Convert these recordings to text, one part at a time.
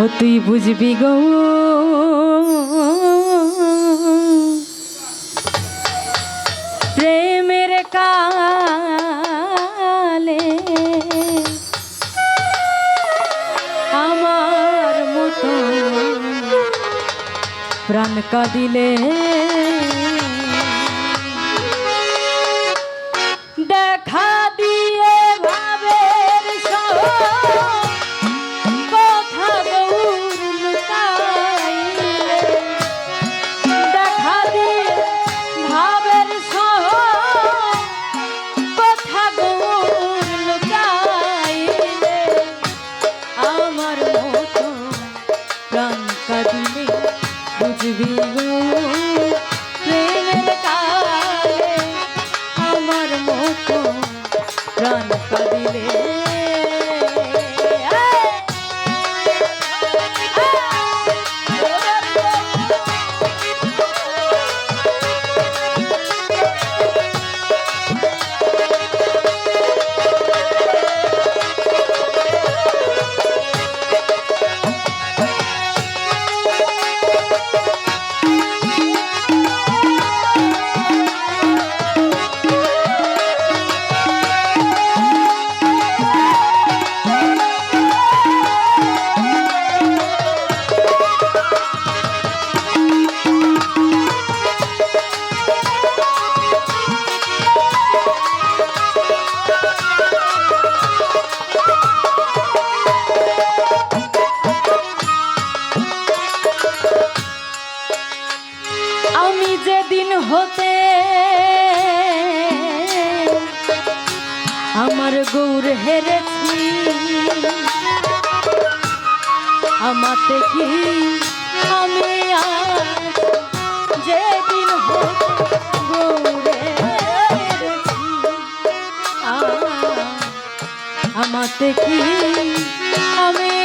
ও তুই বুঝবি গো। প্রেমের কালে আমার মতো প্রাণ কাঁদিলে আমার গৌর হেরেছি আমাতে কি আমি যেদিন গৌরে আমাতে কি আমি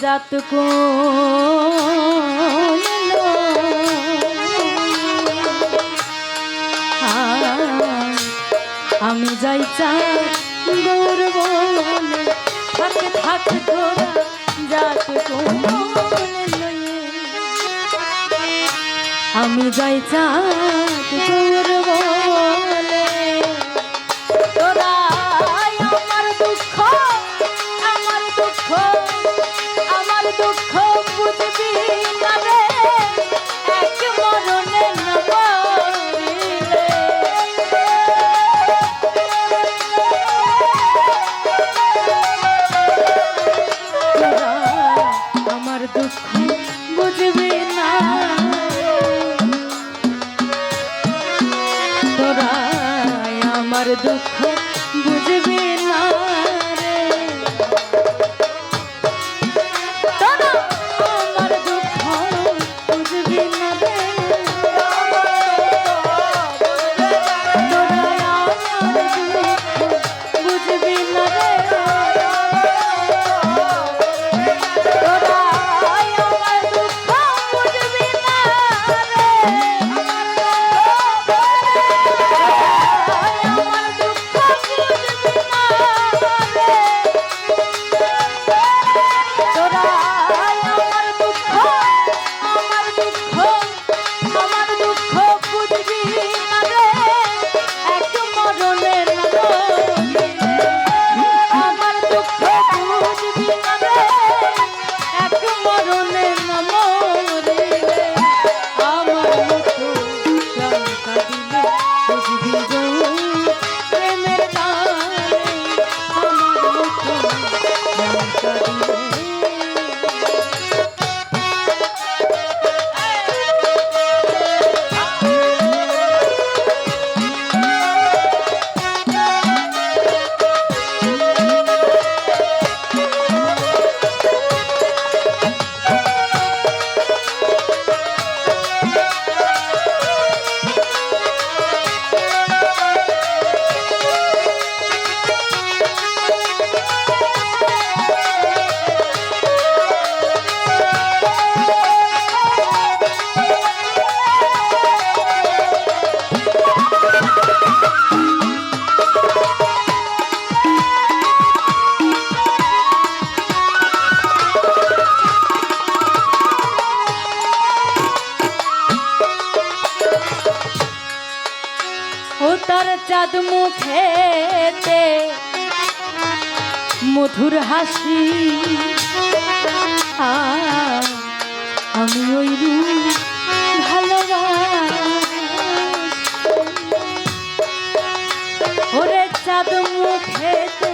জাত আমি যাই চার থাক থাক তোরা জাত আমি যাই চার দুঃখ চাঁদ মুখেতে মধুর হাসি। আমি ওই ভালোবাস। ওরে চাঁদ মুখেতে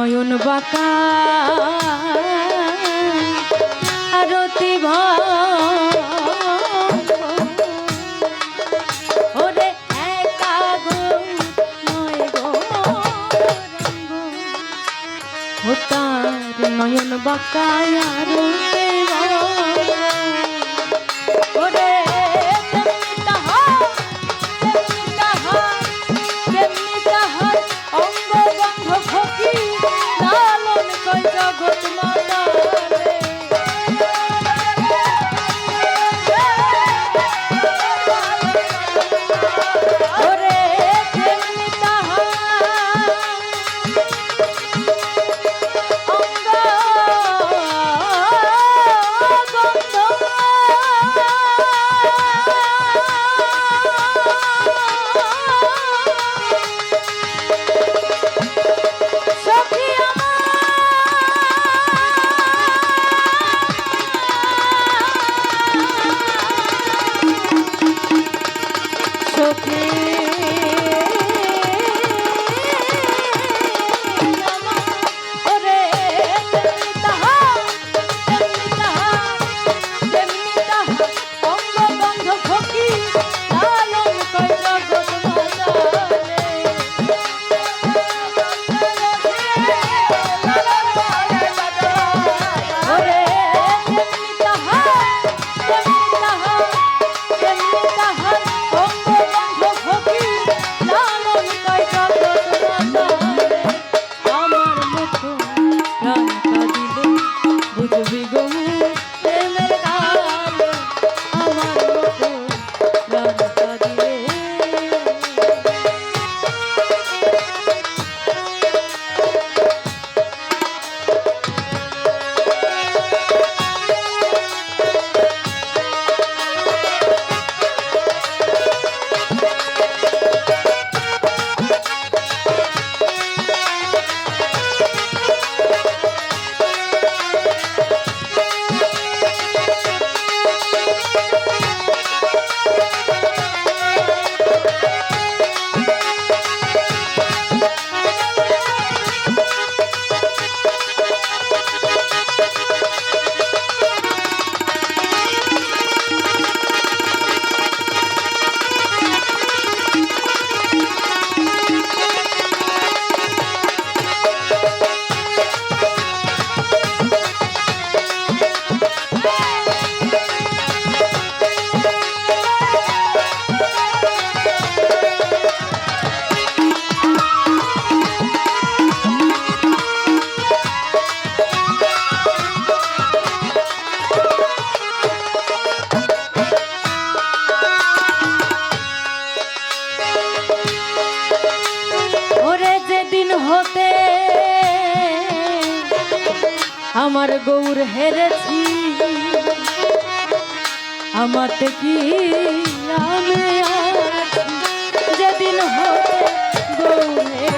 নয়ন বাঁকা। আরতি ভয় নয় গো নয়ন বাঁকা আমার গৌর হেরেছি। আমাতে কি আমি যেদিন হতে গৌরে